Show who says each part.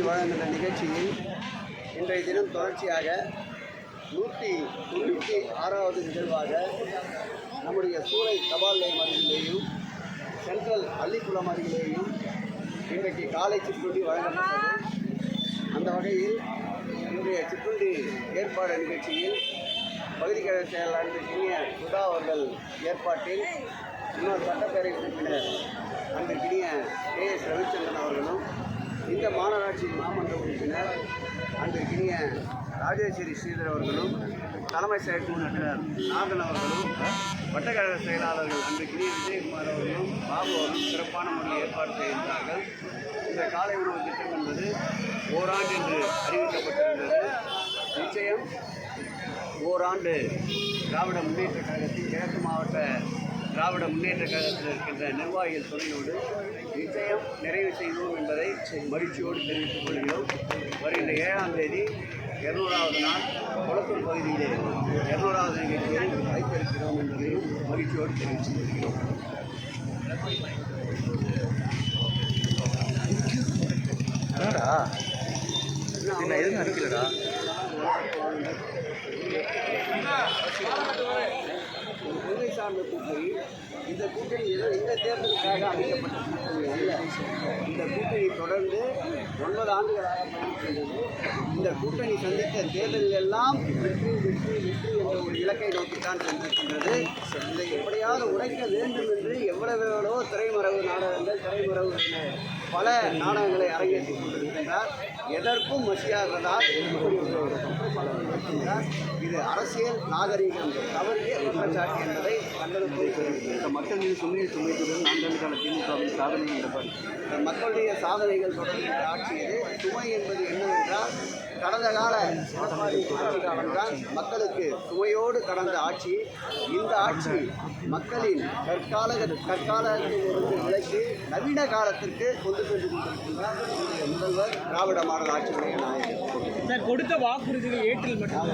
Speaker 1: சிற்றுண்டி வழங்குகிற நிகழ்ச்சியில் இன்றைய தினம் தொடர்ச்சியாக நூற்றி தொண்ணூற்றி ஆறாவது நிகழ்வாக நம்முடைய சூளை தபால் நிலையம் அருகிலேயும் சென்ட்ரல் அள்ளிக்குளம் அருகிலேயும் இன்றைக்கு காலை சிற்றுண்டி வழங்கப்பட்டது. அந்த வகையில் இன்றைய சிற்றுண்டி ஏற்பாடு நிகழ்ச்சியில் பகுதி கழக செயலாளர் இனிய சுதா அவர்கள் ஏற்பாட்டில் இன்னொரு சட்டப்பேரவை உறுப்பினர் அன்றைக்கினிய கே எஸ் ரவிச்சந்திரன் அவர்களும் இந்த மாநகராட்சி மாமன்ற உறுப்பினர் அன்றைக்கினிய ராஜேஸ்வரி ஸ்ரீதர் அவர்களும் தலைமை செயற்குழு உறுப்பினர் நாதன் அவர்களும் வட்டக்கழக செயலாளர்கள் அன்றைக்கினிய விஜயகுமார் அவர்களும் பாபு அவர்களும் சிறப்பான முறையில் ஏற்பாடு செய்திருந்தார்கள். இந்த காலை உணவு திட்டம் என்பது ஓராண்டு என்று அறிவிக்கப்பட்டிருந்தது. நிச்சயம் ஓராண்டு திராவிட முன்னேற்ற கழகத்தின் கிழக்கு மாவட்ட திராவிட முன்னேற்ற கழகத்தில் இருக்கின்ற நிர்வாகிகள் துணையோடு நிச்சயம் நிறைவு செய்தோம் என்பதை மகிழ்ச்சியோடு தெரிவித்துக் கொள்கிறோம். வருகின்ற ஏழாம் தேதி இருநூறாவது நாள் குளத்தூர் பகுதியிலே இருநூறாவது நிகழ்ச்சியை வைத்திருக்கிறோம் என்பதையும் மகிழ்ச்சியோடு தெரிவித்துக் கொள்கிறோம்.
Speaker 2: என்னடா? என்ன எதுவும் அடிக்கலடா
Speaker 1: ஒரு அந்த கூட்டணி இந்த கூட்டணி ஏதோ இந்த தேர்தலுக்காக அமைக்கப்பட்ட அல்ல இந்த கூட்டணி தொடர்ந்து ஒன்பது ஆண்டுகளாக பயணிக்கின்றது இந்த கூட்டணி சந்தித்த தேர்தலில் எல்லாம் வெற்றி வெற்றி வெற்றி என்ற ஒரு இலக்கை நோக்கித்தான் சென்றிருக்கின்றது. எப்படியாவது உடைக்க வேண்டும் என்று எவ்வளவு திரைமறைவு நாடகங்கள் திரைமறைவு பல நாடகங்களை அரங்கேற்றிக் கொண்டிருக்கின்றார். எதற்கும் இருக்கின்றார் இது அரசியல் நாகரீகம் தவறிய குற்றச்சாட்டு என்பதை கண்டனத்தோடு தெரிவிக்கின்றோம்
Speaker 2: மக்கள் மீது சுமையை சுமைத்துடன் நான்காண்டுகால திமுகவின் சாதனை
Speaker 1: இந்த மக்களுடைய சாதனைகள் தொடர்கின்ற ஆட்சி இது. சுமை என்பது கடந்த கால எடப்பாடி ஆட்சி காலம்தான் மக்களுக்கு சுவையோடு கடந்த ஆட்சி இந்த ஆட்சி மக்களின் கற்கால கற்காலத்திலிருந்து விலக்கி நவீன காலத்திற்கு கொண்டு சென்று முதல்வர் திராவிட மாடல் ஆட்சியுடைய நாயகர்.
Speaker 3: கொடுத்த வாக்குறுதிகள் ஏற்றில் மட்டும்